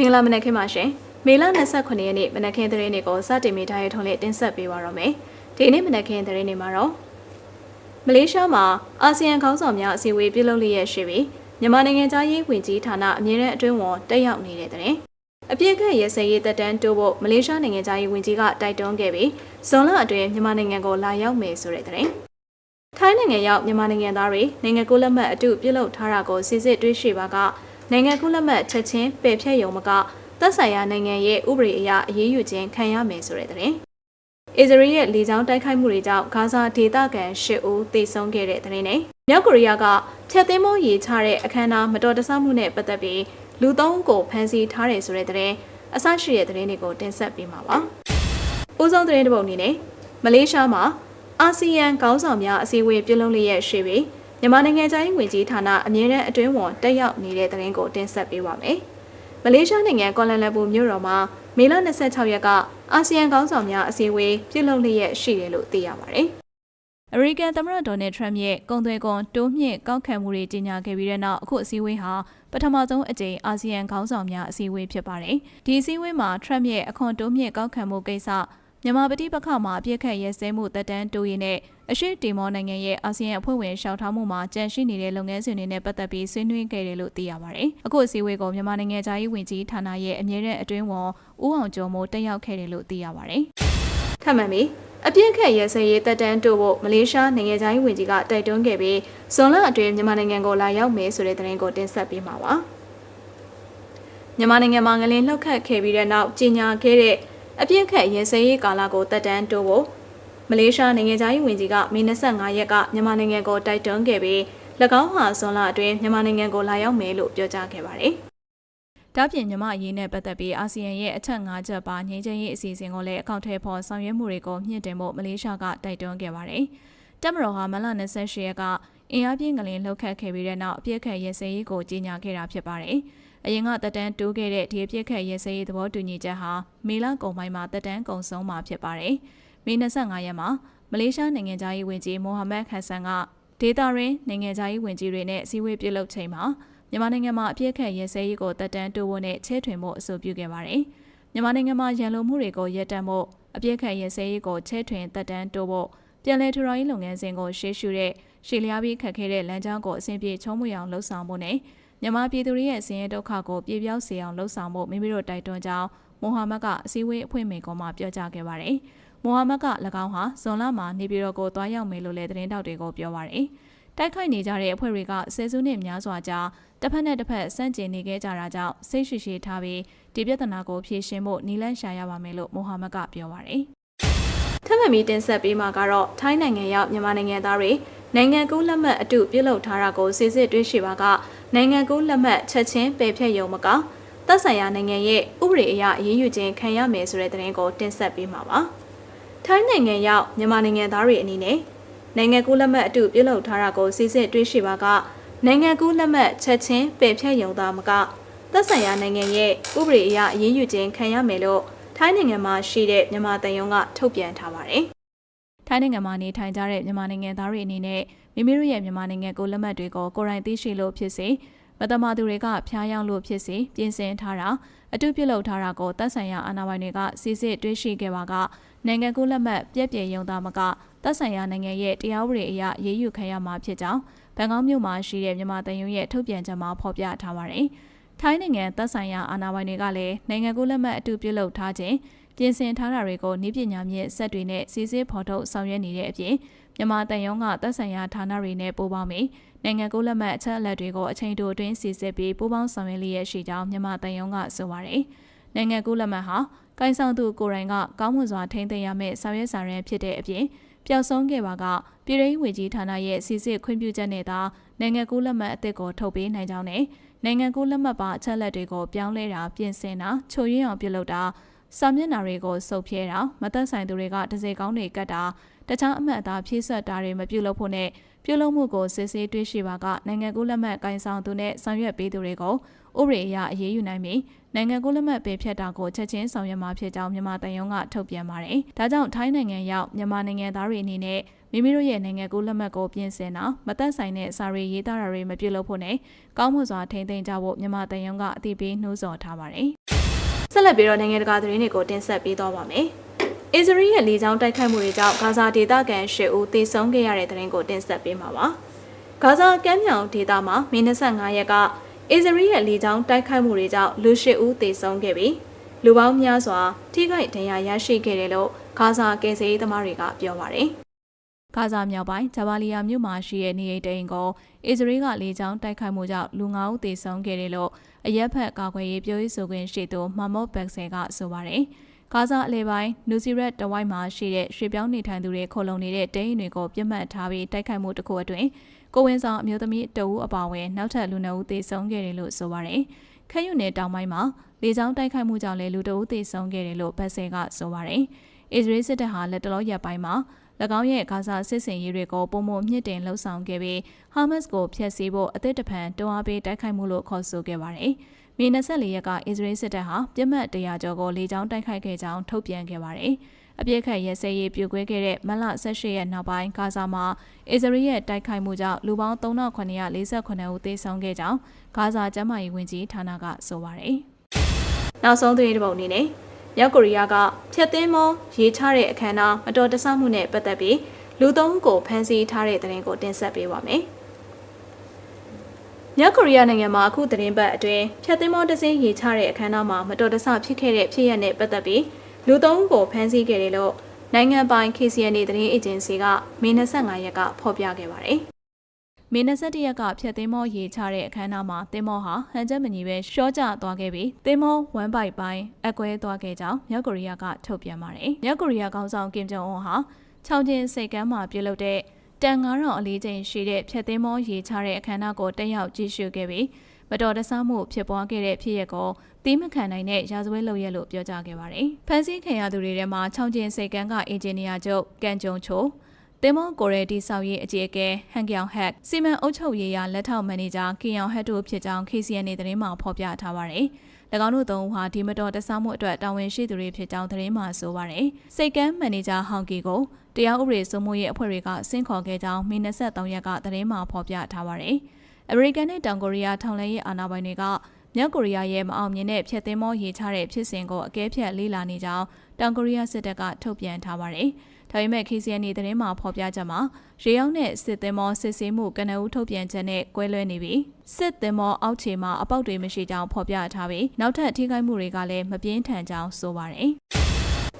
မင်္ဂလာမနက်ခင်းပါရှင်မေလ29ရက်နေ့မနက်ခင်းသတင်းတွေကိုစတင်မိထားရထုံးလေးတင်ဆက်ပေးပါတော့မယ်ဒီနေ့မနက်ခင်းသတင်းတွေမှာတော့မလေးရှားမှာအာဆီယံခေါင်းဆောင်များအစည်းအဝေးပြုလုပ်လျက်ရှိပြီးမြန်မာနိုင်ငံသားရေးဝင်ကြီးဌာနအမြဲတမ်းအတွင်းဝန်တက်ရောက်နေတဲ့တဲ့အပြည့်အခက်ရစရေးတက်တန်းတိုးဖို့မလေးရှားနိုင်ငံသားရေးဝင်ကြီးကတိုက်တွန်းခဲ့ပြီးဇွန်လအတွင်းမြန်မာနိုင်ငံကိုလာရောက်မယ်ဆိုတဲ့တဲ့ထိုင်းနိုင်ငံရောက်မြန်မာနိုင်ငံသားတွေနိုင်ငံကိုလက်မှတ်အတုပြုလုပ်ထားတာကိုစစ်စစ်တွေးရှိပါက နိုင်ငံကုလက်မှတ်ချက်ချင်းပယ်ဖျက်ရုံမကသက်ဆိုင်ရာနိုင်ငံရဲ့ဥပဒေအရအရေးယူခြင်းခံရမယ်ဆိုတဲ့တဲ့။အစ္စရေးရဲ့လေကြောင်းတိုက်ခိုက်မှုတွေကြောင့်ဂါဇာဒေသခံ၈ဦးသေဆုံးခဲ့တဲ့တဲ့နဲ့မြောက်ကိုရီးယားကဖျက်သိမ်းမိုးရေချတဲ့အခမ်းအနားမတော်တဆမှုနဲ့ပတ်သက်ပြီးလူသုံးဦးကိုဖမ်းဆီးထားတယ်ဆိုတဲ့တဲ့အဆရှိတဲ့တဲ့တွေကိုတင်ဆက်ပေးမှာပါ။ဦးဆုံးတဲ့တစ်ပုဒ်အနေနဲ့မလေးရှားမှာအာဆီယံခေါင်းဆောင်များအစည်းအဝေးပြုလုပ်လျက်ရှိပြီး မြန်မာနိုင်ငံသားရေးဝန်ကြီးဌာနအမြဲတမ်းအတွင်းဝန်တက်ရောက်နေတဲ့သတင်းကိုတင်ဆက်ပေးပါမယ်။မလေးရှားနိုင်ငံကွာလာလမ်ပူမြို့တော်မှာမေလ26ရက်ကအာဆီယံခေါင်းဆောင်များအစည်းအဝေးပြုလုပ်လျက်ရှိတယ်လို့သိရပါတယ်။အမေရိကန်သမ္မတဒေါ်နယ်ထရမ့်ရဲ့ကုန်သွယ်ခွန်တိုးမြင့်ကောက်ခံမှုတွေကြီးညာခဲ့ပြီးတဲ့နောက်အခုအစည်းအဝေးဟာပထမဆုံးအကြိမ်အာဆီယံခေါင်းဆောင်များအစည်းအဝေးဖြစ်ပါတယ်။ဒီအစည်းအဝေးမှာထရမ့်ရဲ့အခွန်တိုးမြင့်ကောက်ခံမှုကိစ္စ မြန်မာပဋိပက္ခမှာအပြစ်ခတ်ရဲစဲမှုတက်တန်းတိုးရင်နဲ့အရှိတီမောနိုင်ငံရဲ့အာဆီယံအဖွဲ့ဝင်ရှောက်ထားမှုမှာကြန့်ရှိနေတဲ့လုပ်ငန်းစဉ်တွေနဲ့ပတ်သက်ပြီးဆွေးနွေးခဲ့တယ်လို့သိရပါတယ်။အခုအစည်းအဝေးကိုမြန်မာနိုင်ငံသားရေးဝန်ကြီးဌာနရဲ့အမြဲတမ်းအတွင်းဝန်ဦးအောင်ကျော်မိုးတက်ရောက်ခဲ့တယ်လို့သိရပါတယ်။ထပ်မံပြီးအပြစ်ခတ်ရဲစဲရေးတက်တန်းတိုးဖို့မလေးရှားနိုင်ငံသားရေးဝန်ကြီးကတိုက်တွန်းခဲ့ပြီးဇွန်လအတွင်းမြန်မာနိုင်ငံကိုလာရောက်မယ်ဆိုတဲ့သတင်းကိုတင်ဆက်ပေးမှာပါ။မြန်မာနိုင်ငံမှာငလင်းလှုပ်ခတ်ခဲ့ပြီးတဲ့နောက်ကြီးညာခဲ့တဲ့ အပြစ်ခတ်ရဲစဲရေးကာလကိုတက်တန်းတိုးဖို့မလေးရှားနိုင်ငံသားရေးဝန်ကြီးကမေ25ရက်ကမြန်မာနိုင်ငံကိုတိုက်တွန်းခဲ့ပြီး၎င်းဟာဇွန်လအတွင်းမြန်မာနိုင်ငံကိုလာရောက်မယ်လို့ပြောကြားခဲ့ပါတယ်။ဒါပြင်မြန်မာအရေးနဲ့ပတ်သက်ပြီးအာဆီယံရဲ့အချက်၅ချက်ပါငြိမ်းချမ်းရေးအစီအစဉ်ကိုလည်းအကောင့်ထဲပေါ်ဆောင်ရွက်မှုတွေကိုမြင့်တင်ဖို့မလေးရှားကတိုက်တွန်းခဲ့ပါတယ်။တက်မတော်ဟာမလ28ရက်ကအင်အားပြင်းကလေးလှုပ်ခတ်ခဲ့ပြီးတဲ့နောက်အပြစ်ခတ်ရဲစဲရေးကိုကြီးညာခဲ့တာဖြစ်ပါတယ်။ အရင်ကတက်တန်းတိုးခဲ့တဲ့ဒီအပြစ်ခတ်ရဲစဲရေးသဘောတူညီချက်ဟာမေလကုန်ပိုင်းမှာတက်တန်းကုန်ဆုံးမှာဖြစ်ပါတယ်။မေ25ရက်မှာမလေးရှားနိုင်ငံသားရေးဝန်ကြီးမိုဟာမက်ခန်ဆန်ကဒေတာရင်းနိုင်ငံသားရေးဝန်ကြီးတွေနဲ့အစည်းအဝေးပြုလုပ်ချိန်မှာမြန်မာနိုင်ငံမှာအပြစ်ခတ်ရဲစဲရေးကိုတက်တန်းတိုးဖို့နဲ့ချဲထွင်ဖို့အဆိုပြုခဲ့ပါတယ်။မြန်မာနိုင်ငံမှာရန်လိုမှုတွေကိုရပ်တန့်ဖို့အပြစ်ခတ်ရဲစဲရေးကိုချဲထွင်တက်တန်းတိုးဖို့ပြန်လည်ထူထောင်ရေးလုပ်ငန်းစဉ်ကိုရှေ့ရှုတဲ့ရှေ့လျားပြီးခတ်ခဲ့တဲ့လမ်းကြောင်းကိုအဆင်ပြေချုံးမွေအောင်လှုပ်ဆောင်ဖို့နဲ့ မြန်မာပြည်သူတွေရဲ့ဆင်းရဲဒုက္ခကိုပြေပြောက်စေအောင်လှုပ်ဆောင်ဖို့မိမိတို့တိုက်တွန်းကြောင်းမိုဟာမက်ကအစည်းအဝေးအဖွဲ့မိန့်ခွန်းမှာပြောကြားခဲ့ပါတယ်။မိုဟာမက်က၎င်းဟာဇွန်လမှာနေပြည်တော်ကိုတွားရောက်မယ်လို့လည်းသတင်းတောက်တွေကိုပြောပါတယ်။တိုက်ခိုက်နေကြတဲ့အဖွဲ့တွေကဆယ်စုနှစ်များစွာကြာတစ်ဖက်နဲ့တစ်ဖက်ဆန့်ကျင်နေခဲ့ကြတာကြောင့်စိတ်ရှိရှိထားပြီးဒီပြဿနာကိုဖြေရှင်းဖို့နီလန့်ရှာရပါမယ်လို့မိုဟာမက်ကပြောပါတယ်။ ထပ်မံပြီးတင်ဆက်ပေးမှာကတော့ထိုင်းနိုင်ငံရောက်မြန်မာနိုင်ငံသားတွေနိုင်ငံကူးလက်မှတ်အတုပြုလုပ်ထားတာကိုစစ်စစ်တွေ့ရှိပါကနိုင်ငံကူးလက်မှတ်ချက်ချင်းပယ်ဖျက်ရုံမကသက်ဆိုင်ရာနိုင်ငံရဲ့ဥပဒေအရအရေးယူခြင်းခံရမယ်ဆိုတဲ့သတင်းကိုတင်ဆက်ပေးမှာပါ။ထိုင်းနိုင်ငံရောက်မြန်မာနိုင်ငံသားတွေအနေနဲ့နိုင်ငံကူးလက်မှတ်အတုပြုလုပ်ထားတာကိုစစ်စစ်တွေ့ရှိပါကနိုင်ငံကူးလက်မှတ်ချက်ချင်းပယ်ဖျက်ရုံသာမကသက်ဆိုင်ရာနိုင်ငံရဲ့ဥပဒေအရအရေးယူခြင်းခံရမယ်လို့ ထိုင်းနိုင်ငံမှာရှိတဲ့မြန်မာတန်ယုံကထုတ်ပြန်ထားပါတယ်။ထိုင်းနိုင်ငံမှာနေထိုင်ကြတဲ့မြန်မာနိုင်ငံသားတွေအနေနဲ့မိမိတို့ရဲ့မြန်မာနိုင်ငံကိုလက်မှတ်တွေကိုကိုယ်တိုင်သိရှိလို့ဖြစ်စေမတမာသူတွေကဖျားယောင်းလို့ဖြစ်စေပြင်ဆင်ထားတာအတုပြုလုပ်ထားတာကိုသက်ဆိုင်ရာအာဏာပိုင်တွေကစစ်စစ်တွေ့ရှိခဲ့ပါကနိုင်ငံကူးလက်မှတ်ပြည့်ပြည့်ရုံသားမကသက်ဆိုင်ရာနိုင်ငံရဲ့တရားဥပဒေအရရေးယူခံရမှာဖြစ်ကြောင်းဘန်ကောက်မြို့မှာရှိတဲ့မြန်မာတန်ယုံရဲ့ထုတ်ပြန်ချက်မှာဖော်ပြထားပါတယ်။ ထိုင်းနိုင်ငံသက်ဆိုင်ရာအာဏာပိုင်တွေကလည်းနိုင်ငံကူးလက်မှတ်အတုပြုလုပ်ထားခြင်းပြင်ဆင်ထားတာတွေကိုနှိပညာမြင့်ဆက်တွေနဲ့စီစစ်ဖော်ထုတ်ဆောင်ရွက်နေတဲ့အပြင်မြန်မာတန်ယုံကသက်ဆိုင်ရာဌာနတွေနဲ့ပူးပေါင်းပြီးနိုင်ငံကိုလက်မှတ်အချက်အလက်တွေကိုအချိန်တိုအတွင်းစီစစ်ပြီးပူးပေါင်းဆောင်ရွက်လျက်ရှိကြောင်းမြန်မာတန်ယုံကဆိုပါတယ်။နိုင်ငံကိုလက်မှတ်ဟာကိုင်ဆောင်သူကိုယ်တိုင်ကကောင်းမွန်စွာထိန်းသိမ်းရမယ့်ဆောင်ရွက်စာရန်ဖြစ်တဲ့အပြင်ပျောက်ဆုံးခဲ့ပါကပြည်ထောင်ဝေကြီးဌာနရဲ့စီစစ်ခွင့်ပြုချက်နဲ့သာနိုင်ငံကူးလက်မှတ်အသစ်ကိုထုတ်ပေးနိုင်ကြောင်းနဲ့ နိုင်ငံကူးလက်မှတ်ပါအချက်လက်တွေကိုပြောင်းလဲတာပြင်ဆင်တာချို့ရင်းအောင်ပြုလုပ်တာစာမျက်နှာတွေကိုစုပ်ဖြဲတာမသက်ဆိုင်သူတွေကတစေကောင်းတွေကတ်တာတခြားအမှတ်အသားဖြည့်ဆွတ်တာတွေမပြုလုပ်ဖို့နဲ့ပြုလုပ်မှုကိုစစ်ဆေးတွေ့ရှိပါကနိုင်ငံကူးလက်မှတ်ကိုင်ဆောင်သူနဲ့ဆောင်ရွက်ပေးသူတွေကိုဥပဒေအရအရေးယူနိုင်ပြီး နိုင်ငံကိုလက်မှတ်ပေးဖြတ်တာကိုချက်ချင်းဆောင်ရွက်မှာဖြစ်ကြောင်းမြန်မာတန်ယုံကထုတ်ပြန်ပါတယ်။ဒါကြောင့်ထိုင်းနိုင်ငံရောက်မြန်မာနိုင်ငံသားတွေအနေနဲ့မိမိတို့ရဲ့နိုင်ငံကိုလက်မှတ်ကိုပြင်ဆင်တာမသက်ဆိုင်တဲ့စာရေးရေးသားတာတွေမပြုလုပ်ဖို့နဲ့ကောင်းမွန်စွာထိန်းသိမ်းကြဖို့မြန်မာတန်ယုံကအသိပေးနှိုးဆော်ထားပါတယ်။ဆက်လက်ပြီးတော့နိုင်ငံတကာသတင်းတွေကိုတင်ဆက်ပေးသွားပါမယ်။အစ္စရေးရဲ့လေကြောင်းတိုက်ခိုက်မှုတွေကြောင့်ဂါဇာဒေသခံ၈ဦးသေဆုံးခဲ့ရတဲ့သတင်းကိုတင်ဆက်ပေးမှာပါ။ဂါဇာကမ်းမြောင်ဒေသမှာမင်း25ရက်က အစ္စရေးရဲ့လေကြောင်းတိုက်ခိုက်မှုတွေကြောင့်လူ၈ဦးသေဆုံးခဲ့ပြီးလူပေါင်းများစွာထိခိုက်ဒဏ်ရာရရှိခဲ့တယ်လို့ဂါဇာကယ်ဆယ်ရေးသမားတွေကပြောပါတယ်။ဂါဇာမြောက်ပိုင်းဂျာဘာလီယာမြို့မှာရှိတဲ့နေအိမ်တိန်ကိုအစ္စရေးကလေကြောင်းတိုက်ခိုက်မှုကြောင့်လူ9ဦးသေဆုံးခဲ့တယ်လို့အရက်ဖက်ကာကွယ်ရေးပြောရေးဆိုခွင့်ရှိသူမာမော့ဘက်ဆယ်ကဆိုပါတယ်။ ဂါဇာအလဲပိုင်းနူစီရက်တဝိုင်းမှာရှိတဲ့ရွှေပြောင်းနေထိုင်သူတွေခိုလုံနေတဲ့တိန်တွေကိုပြစ်မှတ်ထားပြီးတိုက်ခိုက်မှုတစ်ခုအတွင်းကိုဝင်းဆောင်အမျိုးသမီးတအူးအပါအဝင်နောက်ထပ်လူနှုတ်သေဆုံးခဲ့တယ်လို့ဆိုပါတယ်။ခက်ရွနယ်တောင်ပိုင်းမှာလေကြောင်းတိုက်ခိုက်မှုကြောင့်လည်းလူတအူးသေဆုံးခဲ့တယ်လို့ဘက်ဆယ်ကဆိုပါတယ်။အစ္စရေးစစ်တပ်ဟာလက်တလောရက်ပိုင်းမှာ၎င်းရဲ့ဂါဇာစစ်စင်ရေးတွေကိုပုံမမြင့်တင်လှုပ်ဆောင်ခဲ့ပြီးဟာမတ်စ်ကိုဖျက်ဆီးဖို့အသစ်တဖန်တွန်းအားပေးတိုက်ခိုက်မှုလို့ခေါ်ဆိုခဲ့ပါတယ်။ မင်း24ရက်က အစ္စရေးစစ်တပ်ဟာပြစ်မှတ်တရာကျော်ကိုလေကြောင်းတိုက်ခိုက်ခဲ့ကြောင်းထုတ်ပြန်ခဲ့ပါတယ်။အပြစ်ခတ်ရဲစဲရေးပြိုကွဲခဲ့တဲ့မလ18ရက်နောက်ပိုင်းဂါဇာမှာအစ္စရေးရဲ့တိုက်ခိုက်မှုကြောင့်လူပေါင်း3948ဦးသေဆုံးခဲ့ကြောင်းဂါဇာကျန်းမာရေးဝန်ကြီးဌာနကဆိုပါတယ်။နောက်ဆုံးသတင်းတစ်ပုဒ်အနေနဲ့မြောက်ကိုရီးယားကဖျက်သိမ်းမောရေးချတဲ့အခမ်းအနားမတော်တဆမှုနဲ့ပတ်သက်ပြီးလူသုံးဦးကိုဖမ်းဆီးထားတဲ့သတင်းကိုတင်ဆက်ပေးပါမယ်။ မြောက်ကိုရီးယားနိုင်ငံမှာအခုသတင်းပတ်အတွင်းဖျက်သိမ်းမောတစင်းရေးချတဲ့အခမ်းအနားမှာမတော်တဆဖြစ်ခဲ့တဲ့ဖြစ်ရပ်နဲ့ပတ်သက်ပြီးလူသုံးဦးကိုဖမ်းဆီးခဲ့တယ်လို့နိုင်ငံပိုင် KCNA သတင်းအေဂျင်စီကမေ25ရက်ကဖော်ပြခဲ့ပါတယ်။မေ21ရက်ကဖြတ်သင်းမောရေချတဲ့အခမ်းအနားမှာသင်းမောဟာဟန်ချက်မညီပဲရှော့ကျသွားခဲ့ပြီးသင်းမောဝမ်ပိုက်ပိုင်းအကွဲသွားခဲ့ကြောင်းမြောက်ကိုရီးယားကထုတ်ပြန်ပါတယ်။မြောက်ကိုရီးယားကောင်ဆောင်ကင်ဂျုံအွန်ဟာချောင်းချင်းစိတ်ကမ်းမှာပြုလုပ်တဲ့ တန်9000အလေးချိန်ရှိတဲ့ဖြတ်သင်းမောရေချတဲ့အခမ်းအနားကိုတက်ရောက်ကြည့်ရှုခဲ့ပြီးမတော်တဆမှုဖြစ်ပွားခဲ့တဲ့ဖြစ်ရပ်ကိုတီးမခံနိုင်တဲ့ရာဇဝဲလုပ်ရက်လို့ပြောကြားခဲ့ပါတယ်။ဖန်ဆီးခံရသူတွေထဲမှာချောင်းချင်းစိတ်ကမ်းကအင်ဂျင်နီယာချုပ်ကန်ဂျုံချိုတင်မွန်ကိုရဲတီဆောက်ရေးအကြီးအကဲဟန်ကျောင်ဟက်စီမံအုပ်ချုပ်ရေးရလက်ထောက်မန်နေဂျာကီယောင်ဟက်တို့ဖြစ်ကြောင်း KCN သတင်းမှာဖော်ပြထားပါတယ်။၎င်းတို့သုံးဦးဟာဒီမတော်တဆမှုအတွက်တာဝန်ရှိသူတွေဖြစ်ကြောင်းသတင်းမှာဆိုပါတယ်။စိတ်ကမ်းမန်နေဂျာဟောင်ကီကို တရားဥပဒေစိုးမိုးရေးအဖွဲ့တွေကဆင့်ခေါ်ခဲ့ကြောင်းမိနစ်23ရက်ကသတင်းမှာဖော်ပြထားပါတယ်။အမေရိကန်နဲ့တောင်ကိုရီးယားထောင်လှမ်းရေးအာဏာပိုင်တွေကမြောက်ကိုရီးယားရဲ့မအောင်မြင်တဲ့ဖျက်သိမ်းမောရေးချတဲ့ဖြစ်စဉ်ကိုအကဲဖြတ်လေးလာနေကြောင်းတောင်ကိုရီးယားစစ်တပ်ကထုတ်ပြန်ထားပါတယ်။ဒါပေမဲ့ KCN သတင်းမှာဖော်ပြချက်မှာရေရောက်တဲ့စစ်သင်္ဘောစစ်ဆေးမှုကနဦးထုတ်ပြန်ချက်နဲ့ကွဲလွဲနေပြီးစစ်သင်္ဘောအောက်ခြေမှာအပေါက်တွေမရှိကြောင်းဖော်ပြထားပြီးနောက်ထပ်ထိခိုက်မှုတွေကလည်းမပြင်းထန်ကြောင်းဆိုပါတယ်။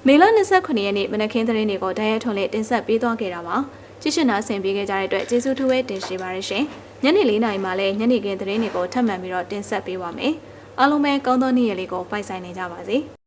မေလ29ရက်နေ့မနက်ခင်းသတင်းတွေကိုတရက်ထုံလေးတင်ဆက်ပေးသွားခဲ့တာပါ။ကြည့်ရှုနာဆင်ပေးခဲ့ကြတဲ့အတွက်ကျေးဇူးထူးပဲတင်ရှိပါရရှင်။ညနေ၄နာရီမှလည်းညနေခင်းသတင်းတွေကိုထပ်မံပြီးတော့တင်ဆက်ပေးပါမယ်။အားလုံးပဲကောင်းသောနေ့ရက်လေးကိုပိုက်ဆိုင်နေကြပါစေ။